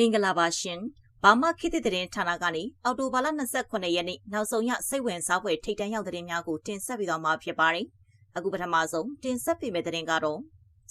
မင်္ဂလာပါရှင်။ဘာမခေတ်သစ်သတင်းဌာနကနေအော်တိုဘာလ29ရက်နေ့နောက်ဆုံးရစိတ်ဝင်စားဖွယ်ထိတ်တန့်ရောက်သတင်းများကိုတင်ဆက်ပေးသွားမှာဖြစ်ပါတယ်။အခုပထမဆုံးတင်ဆက်ပေးမယ့်သတင်းကတော့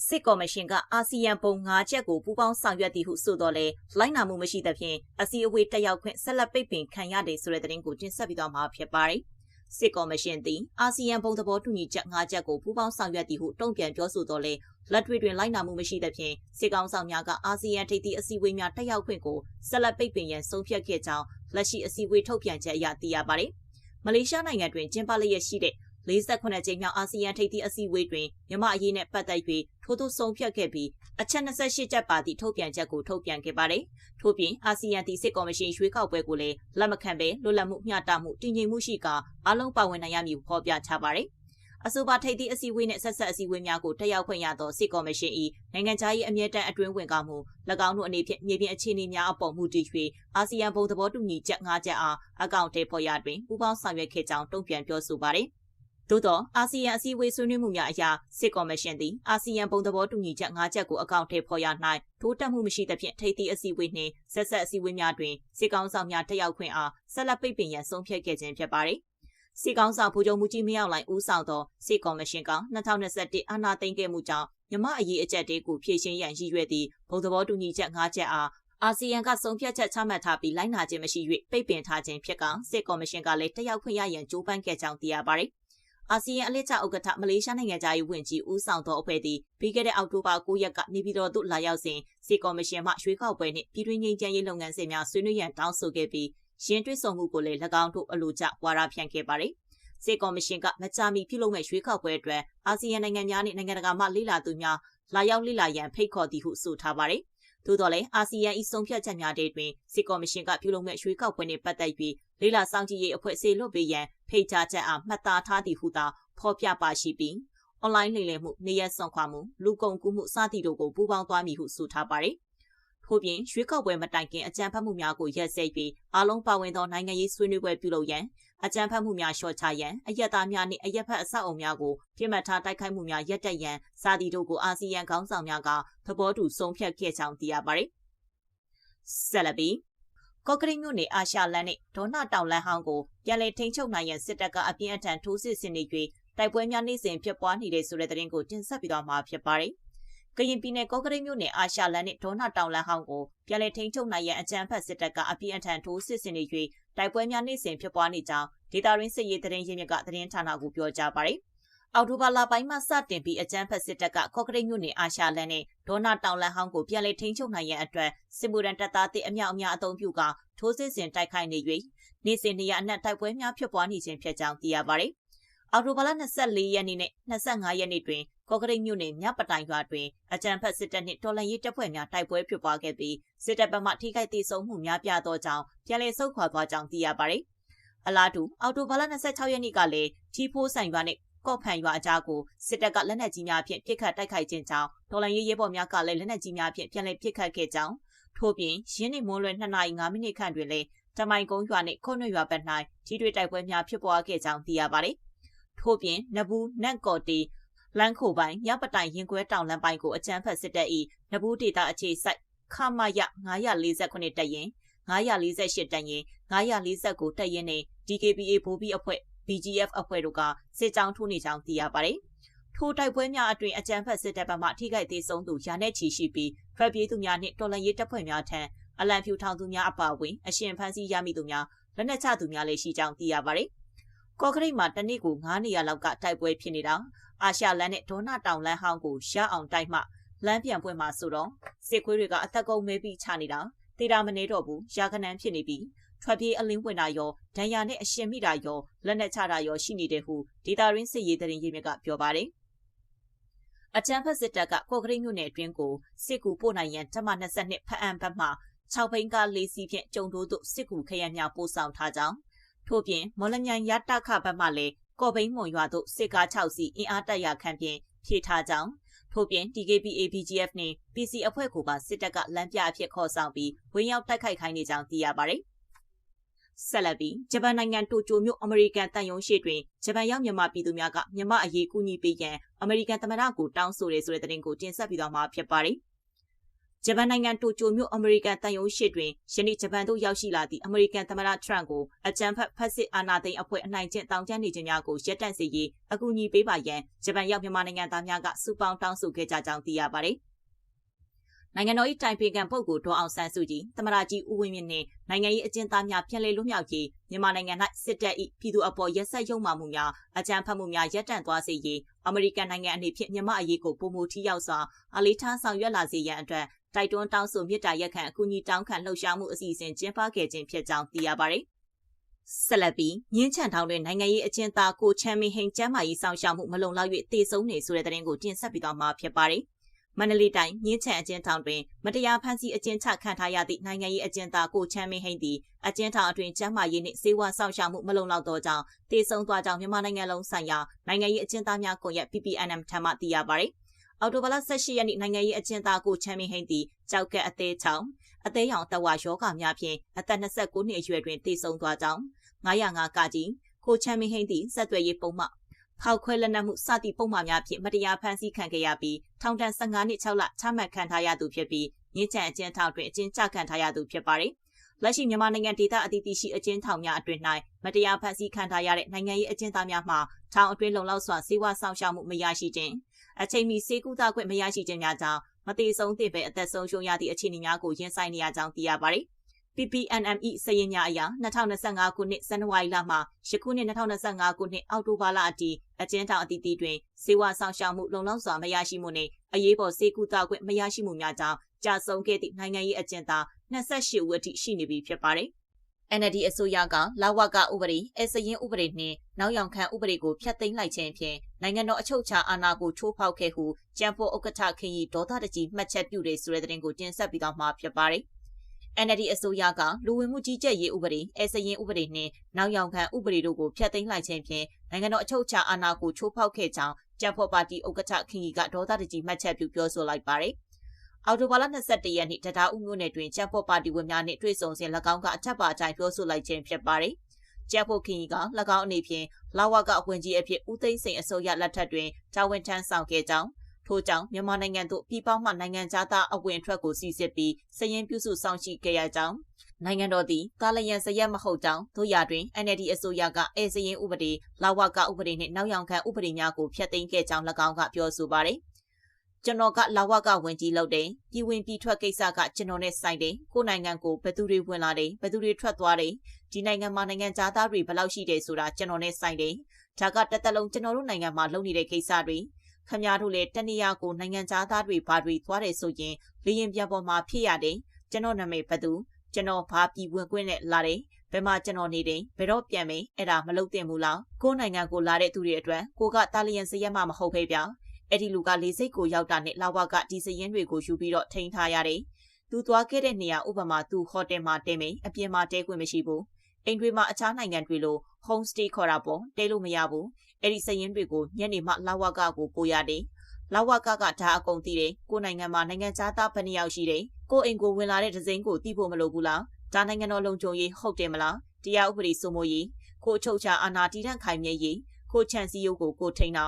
စစ်ကော်မရှင်ကအာဆီယံပုံ၅ချက်ကိုပူးပေါင်းဆောင်ရွက်သည်ဟုဆိုတော့လေလိုက်နာမှုမရှိသဖြင့်အစည်းအဝေးတက်ရောက်ခွင့်ဆက်လက်ပိတ်ပင်ခံရတယ်ဆိုတဲ့သတင်းကိုတင်ဆက်ပေးသွားမှာဖြစ်ပါတယ်။ စစ်ကော်မရှင်သည်အာဆီယံဘုံသဘောတူညီချက်၅ချက်ကိုပူးပေါင်းဆောင်ရွက်သည်ဟုတုံ့ပြန်ပြောဆိုတော့လေလက်တွေ့တွင်လိုက်နာမှုမရှိသဖြင့်စစ်ကောင်ဆောင်များကအာဆီယံထိပ်သီးအစည်းအဝေးများတက်ရောက်ခွင့်ကိုဆက်လက်ပိတ်ပင်ရန်ဆုံးဖြတ်ခဲ့ကြောင်းလက်ရှိအစည်းအဝေးထုတ်ပြန်ချက်အရသိရပါတယ်။မလေးရှားနိုင်ငံတွင်ကျင်းပလျက်ရှိတဲ့48ကြိမ်မြောက်အာဆီယံထိပ်သီးအစည်းအဝေးတွင်မြန်မာအရေးနဲ့ပတ်သက်၍ထိုးထိုးဆုံးဖြတ်ခဲ့ပြီး အချက်28ချက်ပါသည့်ထုတ်ပြန်ချက်ကိုထုတ်ပြန်ခဲ့ပါတယ်။ထို့ပြင်အာဆီယံသည့်စစ်ကော်မရှင်ရွေးကောက်ပွဲကိုလည်းလက်မခံဘဲလွတ်လပ်မှုမျှတမှုတည်ငြိမ်မှုရှိကာအလုံးပါဝင်နိုင်ရမည်ဖော်ပြချပါတယ်။အဆိုပါထိပ်သီးအစည်းအဝေးနှင့်ဆက်ဆက်အစည်းအဝေးများကိုတက်ရောက်ခွင့်ရသောစစ်ကော်မရှင်၏နိုင်ငံခြားရေးအမြဲတမ်းအတွင်းဝင်ကမှု၎င်းတို့အနေဖြင့်မြေပြင်အခြေအနေများအပေါ်မူတည်၍အာဆီယံဘုံသဘောတူညီချက်၅ချက်အားအကောင့်ထဲပေါ်ရတွင်ပူးပေါင်းဆောင်ရွက်ခဲ့ကြောင်းတုံ့ပြန်ပြောဆိုပါတယ်။ သို့သောအာဆီယံအစည်းအဝေးဆွေးနွေးမှုများအရာစစ်ကော်မရှင်သည်အာဆီယံပုံသဘောတူညီချက်၅ချက်ကိုအကောင့်ထဲပေါ်ရ၌ထိုးတက်မှုမရှိသဖြင့်ထိပ်သီးအစည်းအဝေးနှင့်ဆက်ဆက်အစည်းအဝေးများတွင်စစ်ကောင်ဆောင်များတက်ရောက်ခွင့်အားဆက်လက်ပိတ်ပင်ရန်ဆုံးဖြတ်ခဲ့ခြင်းဖြစ်ပါသည်စစ်ကောင်ဆောင်ဗိုလ်ချုပ်မှုကြီးမရောက်လိုက်ဦးဆောင်သောစစ်ကော်မရှင်က2021အာဏာသိမ်းခဲ့မှုကြောင့်မြမအရေးအကြက်တေးကိုဖြည့်ရှင်းရန်ရည်ရွယ်သည့်ဘုံသဘောတူညီချက်၅ချက်အားအာဆီယံကဆုံးဖြတ်ချက်ချမှတ်ထားပြီးလိုက်နာခြင်းမရှိ၍ပိတ်ပင်ထားခြင်းဖြစ်ကစစ်ကော်မရှင်ကလည်းတက်ရောက်ခွင့်ရရန်ကြိုးပမ်းခဲ့ကြောင်းသိရပါတယ် အာဆီယံအလှည့်ကျဥက္ကဋ္ဌမလေးရှားနိုင်ငံသားရေးဝန်ကြီးဦးဆောင်သောအဖွဲ့သည်ပြီးခဲ့တဲ့အောက်တိုဘာ9ရက်ကနေပြည်တော်သို့လာရောက်စဉ်စီကော်မရှင်မှရွေးကောက်ပွဲနှင့်ပြည်တွင်းငြိမ်းချမ်းရေးလုပ်ငန်းစဉ်များဆွေးနွေးရန်တောင်းဆိုခဲ့ပြီးရင်းတွဲဆောင်မှုကိုလည်း၎င်းတို့အလိုကျဝါဒဖြန့်ခဲ့ပါတယ်။စေကော်မရှင်ကမကြာမီပြုလုပ်မဲ့ရွေးကောက်ပွဲအတွက်အာဆီယံနိုင်ငံများနှင့်နိုင်ငံတကာမှလေ့လာသူများလာရောက်လေ့လာရန်ဖိတ်ခေါ်သည်ဟုဆိုထားပါတယ်။သို့တော်လည်းအာဆီယံ၏ဆုံးဖြတ်ချက်များတွင်စစ်ကော်မရှင်ကပြုလုပ်မဲ့ရွှေကောက်ပွဲနှင့်ပတ်သက်ပြီးလေးလာစောင့်ကြည့်ရေးအဖွဲ့အစည်းလွတ်ပေးရန် ဖိတ်ကြားချက်အားမှတ်သားထားသည်ဟုသာဖော်ပြပါရှိပြီးအွန်လိုင်းလိမ်လည်မှုနေရစွန့်ခွာမှုလူကုန်ကူးမှုစသည့်တို့ကိုပူးပေါင်းသွားမည်ဟုဆိုထားပါတယ်။ထို့ပြင်ရွေးကောက်ပွဲမတိုင်ခင်အကြမ်းဖက်မှုများကိုရက်စက်ပြီးအလုံးပါဝင်သောနိုင်ငံရေးဆွေးနွေးပွဲပြုလုပ်ရန်အကြမ်းဖက်မှုများလျှော့ချရန်အယက်သားများနှင့်အယက်ဖက်အဆောက်အုံများကိုပြစ်မှတ်ထားတိုက်ခိုက်မှုများရပ်တန့်ရန်စသည့်တို့ကိုအာဆီယံခေါင်းဆောင်များကသဘောတူဆုံးဖြတ်ခဲ့ကြောင်းသိရပါတယ်။ဆက်လက်ပြီး ကော့ကရိတ်မြို့နယ်အာရှလန်နှင့်ဒေါနာတောင်လန်ဟောင်းကိုပြန်လည်ထိန်းချုပ်နိုင်ရန်စစ်တပ်ကအပြင်းအထန်ထိုးစစ်ဆင်နေ၍တိုက်ပွဲများနေ့စဉ်ဖြစ်ပွားနေတဲ့ဆိုတဲ့သတင်းကိုတင်ဆက်ပြီးတော့မှာဖြစ်ပါတယ်။ကရင်ပြည်နယ်ကော့ကရိတ်မြို့နယ်အာရှလန်နှင့်ဒေါနာတောင်လန်ဟောင်းကိုပြန်လည်ထိန်းချုပ်နိုင်ရန်အကြမ်းဖက်စစ်တပ်ကအပြင်းအထန်ထိုးစစ်ဆင်နေ၍တိုက်ပွဲများနေ့စဉ်ဖြစ်ပွားနေကြောင်းဒေတာရင်းစစ်ရေးသတင်းရင်းမြစ်ကသတင်းဌာနကိုပြောကြားပါတယ်။ အော်တိုဘာလပိုင်းမှစတင်ပြီးအကြမ်းဖက်စစ်တပ်ကကော့ကရိတ်မြို့နယ်အာရှလန်နဲ့ဒေါနာတောင်လန်ဟောင်းကိုပြန်လည်ထိန်းချုပ်နိုင်ရန်အတွက်စစ်မှုရန်တပ်သားတွေအမြောက်အများအုံပြုကထိုးစစ်ဆင်တိုက်ခိုက်နေ၍နေ့စဉ်နေရအနှံ့တိုက်ပွဲများဖြစ်ပွားနေခြင်းဖြစ်ကြောင်းသိရပါတယ်။အော်တိုဘာလ24ရက်နေ့နဲ့25ရက်နေ့တွင်ကော့ကရိတ်မြို့နယ်မြပတိုင်ရွာတွင်အကြမ်းဖက်စစ်တပ်နှင့်တော်လှန်ရေးတပ်ဖွဲ့များတိုက်ပွဲဖြစ်ပွားခဲ့ပြီးစစ်တပ်ဘက်မှထိခိုက်ဒေဆုံးမှုများပြားသောကြောင့်ပြန်လည်ဆုတ်ခွာသွားကြောင်းသိရပါတယ်။အလားတူအော်တိုဘာလ26ရက်နေ့ကလည်းထီဖိုးဆိုင်ရွာနှင့် ကော့ဖန်ရွာအကြားကိုစစ်တပ်ကလက်နက်ကြီးများဖြင့်ပစ်ခတ်တိုက်ခိုက်ခြင်းကြောင့်ဒေါ်လာရေးရဲဘော်များကလည်းလက်နက်ကြီးများဖြင့်ပြန်လည်ပစ်ခတ်ခဲ့ကြောင်းထို့ပြင်ရင်းနှီမွန်းလွယ်2နာရီ5မိနစ်ခန့်တွင်လည်းတမိုင်ကုန်းရွာနှင့်ခုံ့ရွာဘက်၌ကြီးတွေတိုက်ပွဲများဖြစ်ပွားခဲ့ကြောင်းသိရပါတယ်။ထို့ပြင်နဘူးနန့်ကော်တီလန်ခိုပိုင်းညပတိုင်ရင်ခွဲတောင်လမ်းပိုင်းကိုအကြမ်းဖက်စစ်တပ်၏နဘူးဒေတာအခြေစိုက်ခမရ948တပ်ရင်948တပ်ရင်949တပ်ရင်နဲ့ DKBA ဗိုလ်ဘီအဖွဲ့ BGF အဖွဲ့တို့ကစစ်ကြောင်းထိုးနေကြောင်းသိရပါတယ်။ထိုတိုက်ပွဲများအတွင်အကြမ်းဖက်စစ်တပ်ဘက်မှထိခိုက်သေးဆုံးသူရာနဲ့ချီရှိပြီးထွက်ပြေးသူများနှင့်တော်လှန်ရေးတပ်ဖွဲ့များထံအလံဖြူထောင်သူများအပါအဝင်အရှင်ဖမ်းဆီးရမိသူများလက်နက်ချသူများလည်းရှိကြောင်းသိရပါတယ်။ကော့ကရိတ်မှာတနည်းကို9နေရာလောက်ကတိုက်ပွဲဖြစ်နေတာအာရှလန်နဲ့ဒေါနာတောင်လန်းဟောင်းကိုရအောင်တိုက်မှလမ်းပြန်ပွင့်မှာဆိုတော့စစ်ခွေးတွေကအသက်ကုန်မဲပြီးချနေတာတေတာမနေတော့ဘူးရာခဏန်းဖြစ်နေပြီး ထွက်ပြေးအလင်းဝင်တာရောဒဏ်ရာနဲ့အရှင်မိတာရောလက်နက်ချတာရောရှိနေတယ်ဟုဒေတာရင်းစစ်ရေးတရင်ရေးမြစ်ကပြောပါတယ်အချမ်းဖက်စစ်တပ်ကကော့ကရိတ်မြို့နယ်အတွင်းကိုစစ်ကူပို့နိုင်ရန်တမ22ဖအံဘက်မှ6ဘိန်းကား၄စီးဖြင့်ကျုံတိုးသို့စစ်ကူခရံများပို့ဆောင်ထားကြောင်းထို့ပြင်မော်လမြိုင်ရတခဘက်မှလည်းကော့ဘိန်းမွန်ရွာသို့စစ်ကား6စီးအင်အားတပ်ရခန့်ဖြင့်ဖြည့်ထားကြောင်းထို့ပြင် TKPA BGF နှင့် PC အဖွဲ့ကိုပါစစ်တပ်ကလမ်းပြအဖြစ်ခေါ်ဆောင်ပြီးဝင်းရောက်တိုက်ခိုက်ခိုင်းနေကြောင်းသိရပါတယ်။ ဆက်လက်ပြီးဂျပန်နိုင်ငံတိုကျိုမြို့အမေရိကန်တန်ယုံရှိတွင်ဂျပန်ရောက်မြန်မာပြည်သူများကမြန်မာအရေးကူညီပေးရန်အမေရိကန်သမ္မတကိုတောင်းဆိုရဲဆိုတဲ့သတင်းကိုတင်ဆက်ပြီးတော့မှာဖြစ်ပါတယ်ဂျပန်နိုင်ငံတိုကျိုမြို့အမေရိကန်တန်ယုံရှိတွင်ယနေ့ဂျပန်သို့ရောက်ရှိလာသည့်အမေရိကန်သမ္မတထရန့်ကိုအကြံဖက်ဖက်စစ်အာဏာသိမ်းအဖွဲ့အနိုင်ကျင့်တောင်းကျမ်းနေခြင်းများကိုရပ်တန့်စေရေးအကူအညီပေးပါရန်ဂျပန်ရောက်မြန်မာနိုင်ငံသားများကစုပေါင်းတောင်းဆိုခဲ့ကြကြောင်းသိရပါတယ်။ နိုင်ငံတော်၏တိုင်ပင်ခံပုဂ္ဂိုလ်ဒေါ်အောင်ဆန်းစုကြည်သမ္မတကြီးဦးဝင်းမြင့်နှင့်နိုင်ငံရေးအကျဉ်းသားများပြန်လည်လွတ်မြောက်ရေးမြန်မာနိုင်ငံ၌စစ်တပ်၏ပြည်သူအပေါ်ရက်စက်ရုံမှမှုများအကြမ်းဖက်မှုများရပ်တန့်သွားစေရေးအမေရိကန်နိုင်ငံအနေဖြင့်မြန်မာအရေးကိုပုံမူထီရောက်စွာအလေးထားဆောင်ရွက်လာစေရန်အတွက်တိုက်တွန်းတောင်းဆိုမြစ်တာရက်ခံအကူအညီတောင်းခံလှုပ်ရှားမှုအစီအစဉ်ကျင်းပခဲ့ခြင်းဖြစ်ကြောင်းသိရပါတယ်။ဆက်လက်ပြီးမြင်းချန်ထောင်တွင်နိုင်ငံရေးအကျဉ်းသားကိုချမ်းမင်းဟင်ကျမ်းမာရေးဆောင်ရှောက်မှုမလုံလောက်၍တည်ဆုံနေဆိုတဲ့သတင်းကိုတင်ဆက်ပြီးတော့မှာဖြစ်ပါတယ်။ မန္တလေးတိုင်းမြင်းချံအကျဉ်းထောင်တွင်မတရားဖမ်းဆီးအကျဉ်းချခံထားရသည့်နိုင်ငံရေးအကျဉ်းသားကိုချမ်းမင်းဟိန်းသည်အကျဉ်းထောင်အတွင်းကျန်းမာရေးနှင့်စေဝါဆောင်ရှားမှုမလုံလောက်သောကြောင့်တည်ဆုံသွားကြောင်းမြန်မာနိုင်ငံလုံးဆိုင်ရာနိုင်ငံရေးအကျဉ်းသားများကွန်ရက် PPNM ထံမှသိရပါသည်။အော်တိုဘလ18ရက်နေ့နိုင်ငံရေးအကျဉ်းသားကိုချမ်းမင်းဟိန်းသည်ကြောက်ကက်အသေးချောင်းအသေးရောင်တဝါယောဂများဖြင့်အသက်29နှစ်အရွယ်တွင်တည်ဆုံသွားကြောင်း905ကကြီးကိုချမ်းမင်းဟိန်းသည်ဆက်သွယ်ရေးပုံမှ ဖောက်ခွဲလက်နက်မှုစသည့်ပုံမှန်များဖြင့်မတရားဖမ်းဆီးခံခဲ့ရပြီးထောင်ဒဏ်15နှစ်6လချမှတ်ခံထားရသူဖြစ်ပြီးညစ်ချံအကျဉ်းထောင်တွင်အကျဉ်းချခံထားရသူဖြစ်ပါတယ်။လက်ရှိမြန်မာနိုင်ငံဒေသအသီးသီးရှိအကျဉ်းထောင်များအတွင်း၌မတရားဖမ်းဆီးခံထားရတဲ့နိုင်ငံရေးအကျဉ်းသားများမှထောင်အတွင်းလုံလောက်စွာစေဝါဆောင်ရှောက်မှုမရရှိခြင်းအချိန်မီစေကူတာခွင့်မရရှိခြင်းများကြောင့်မတိဆုံးသည့်ပဲအသက်ဆုံးရှုံးရသည့်အခြေအနေများကိုရင်ဆိုင်နေရကြောင်းသိရပါတယ်။ PPNME စည်ရင်များအရ2025ခုနှစ်ဇန်နဝါရီလမှယခုနှစ်2025ခုနှစ်အောက်တိုဘာလအထိအကျဉ်းထောင်အသီးသီးတွင်စေဝါဆောင်ရှောက်မှုလုံလောက်စွာမရရှိမှုနှင့်အရေးပေါ်စေကူတာခွင့်မရရှိမှုများကြောင့်ကြာဆုံးခဲ့သည့်နိုင်ငံရေးအကျဉ်းသား28ဦးအထိရှိနေပြီဖြစ်ပါတယ်။ NLD အစိုးရကလာဝကဥပဒေအစရင်ဥပဒေနှင့်နောက်ယောင်ခံဥပဒေကိုဖျက်သိမ်းလိုက်ခြင်းဖြင့်နိုင်ငံတော်အချုပ်အခြာအာဏာကိုချိုးဖောက်ခဲ့ဟုကျန်းဖို့ဥက္ကဋ္ဌခင်ကြီးဒေါသတကြီးမှတ်ချက်ပြုတဲ့ဆိုတဲ့သတင်းကိုတင်ဆက်ပြီးတော့မှာဖြစ်ပါတယ်။ NLD အစိုးရကလူဝင်မှုကြီးကြပ်ရေးဥပဒေအဲစရင်ဥပဒေနှင့်နောက်ယောင်ခံဥပဒေတို့ကိုဖျက်သိမ်းလိုက်ခြင်းဖြင့်နိုင်ငံတော်အချုပ်အခြာအာဏာကိုချိုးဖောက်ခဲ့ကြောင်းကျန်းဖော်ပါတီဥက္ကဋ္ဌခင်ကြီးကဒေါသတကြီးမှတ်ချက်ပြုပြောဆိုလိုက်ပါတယ်။အော်တိုဘာလ22ရက်နေ့တရားဥမျိုးနယ်တွင်ကျန်းဖော်ပါတီဝင်များနှင့်တွေ့ဆုံစဉ်၎င်းကအထက်ပါအတိုင်းပြောဆိုလိုက်ခြင်းဖြစ်ပါတယ်။ကျန်းဖို့ခင်ကြီးက၎င်းအနေဖြင့်လာဝကအဝင်ကြီးအဖြစ်ဦးသိန်းစိန်အစိုးရလက်ထက်တွင်တာဝန်ထမ်းဆောင်ခဲ့ကြောင်း ထို့ကြောင့်မြန်မာနိုင်ငံသို့ပြည်ပမှနိုင်ငံသားအဝင်အထွက်ကိုစီစစ်ပြီးစည်ရင်ပြုစုဆောင်ရှိခဲ့ရကြောင်းနိုင်ငံတော်သည်ကာလယံစရက်မဟုတ်ကြောင်းတို့ရတွင် NLD အစိုးရကအဲစရင်ဥပဒေလာဝကဥပဒေနှင့်နောက်ယောင်ခံဥပဒေများကိုဖျက်သိမ်းခဲ့ကြောင်း၎င်းကပြောဆိုပါတယ်ကျွန်တော်ကလာဝကဝင်ကြီးလုပ်တယ်ပြည်ဝင်ပြည်ထွက်ကိစ္စကကျွန်တော်နဲ့ဆိုင်တယ်ကိုနိုင်ငံကိုဘယ်သူတွေဝင်လာတယ်ဘယ်သူတွေထွက်သွားတယ်ဒီနိုင်ငံမှာနိုင်ငံသားတွေဘယ်လောက်ရှိတယ်ဆိုတာကျွန်တော်နဲ့ဆိုင်တယ်ဒါကတသက်လုံးကျွန်တော်တို့နိုင်ငံမှာလုပ်နေတဲ့ကိစ္စတွေ ခမရတို့လည်းတနေရာကိုနိုင်ငံသားတွေဘာတွေသွားတယ်ဆိုရင်လေရင်ပြန်ပေါ်မှာဖြစ်ရတယ်ကျွန်တော်နာမည်ဘသူကျွန်တော်ဘာပြည်ဝင်ခွင့်နဲ့လာတယ်ဘယ်မှာကျွန်တော်နေတယ်ဘယ်တော့ပြန်မယ်အဲ့ဒါမလုပ်သင့်ဘူးလားကိုယ်နိုင်ငံကိုလာတဲ့သူတွေအတွက်ကိုကတာလီယန်စရက်မှမဟုတ်ပဲဗျာအဲ့ဒီလူကလေစိတ်ကိုရောက်တာနဲ့လာဝကဒီစရင်တွေကိုယူပြီးတော့ထိန်းထားရတယ်သူသွားခဲ့တဲ့နေရာဥပမာသူဟိုတယ်မှာတဲမယ်အပြင်မှာတဲခွင့်မရှိဘူးအိမ်တွေမှာအခြားနိုင်ငံတွေလို home stay ခေါ်တာပေါ့တဲလို့မရဘူး အဲ့ဒီစရင်တွေကိုညနေမှလာဝကကိုပို့ရတယ်လာဝကကဒါအကုန်သိတယ်ကိုနိုင်ငံမှာနိုင်ငံသားဘယ်နှယောက်ရှိတယ်ကိုအိမ်ကိုဝင်လာတဲ့ဒဇိန်ကိုသိဖို့မလိုဘူးလားဒါနိုင်ငံတော်လုံခြုံရေးဟုတ်တယ်မလားတရားဥပဒေစိုးမိုးရေးကိုအချုပ်ချာအာဏာတည်တံ့ခိုင်မြဲရေးကိုချန်စီယိုကိုကိုထိန်တာ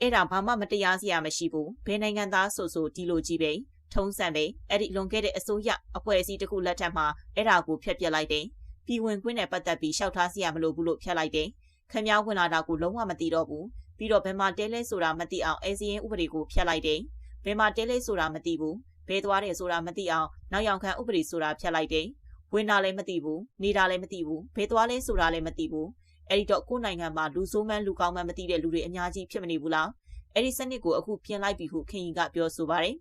အဲ့ဒါဘာမှမတရားစရာမရှိဘူးဘယ်နိုင်ငံသားဆိုဆိုဒီလိုကြီးပဲထုံးစံပဲအဲ့ဒီလွန်ခဲ့တဲ့အစိုးရအဖွဲ့အစည်းတစ်ခုလက်ထက်မှာအဲ့ဒါကိုဖျက်ပစ်လိုက်တယ်ပြည်ဝင်ခွင့်နဲ့ပတ်သက်ပြီးရှောက်ထားစရာမလိုဘူးလို့ဖျက်လိုက်တယ် ခင်ဗျားဝင်လာတာကိုလုံးဝမသိတော့ဘူးပြီးတော့ဘယ်မှာတဲလဲဆိုတာမသိအောင်အဲစီရင်ဥပဒေကိုဖျက်လိုက်တယ်ဘယ်မှာတဲလဲဆိုတာမသိဘူးဘယ်သွားတယ်ဆိုတာမသိအောင်နောက်ယောင်ခံဥပဒေဆိုတာဖျက်လိုက်တယ်ဝင်တာလည်းမသိဘူးနေတာလည်းမသိဘူးဘယ်သွားလဲဆိုတာလည်းမသိဘူးအဲ့ဒီတော့ကိုယ်နိုင်ငံမှာလူဆိုးမှန်းလူကောင်းမှန်းမသိတဲ့လူတွေအများကြီးဖြစ်မနေဘူးလားအဲ့ဒီစနစ်ကိုအခုပြင်လိုက်ပြီဟုခင်ကြီးကပြောဆိုပါတယ်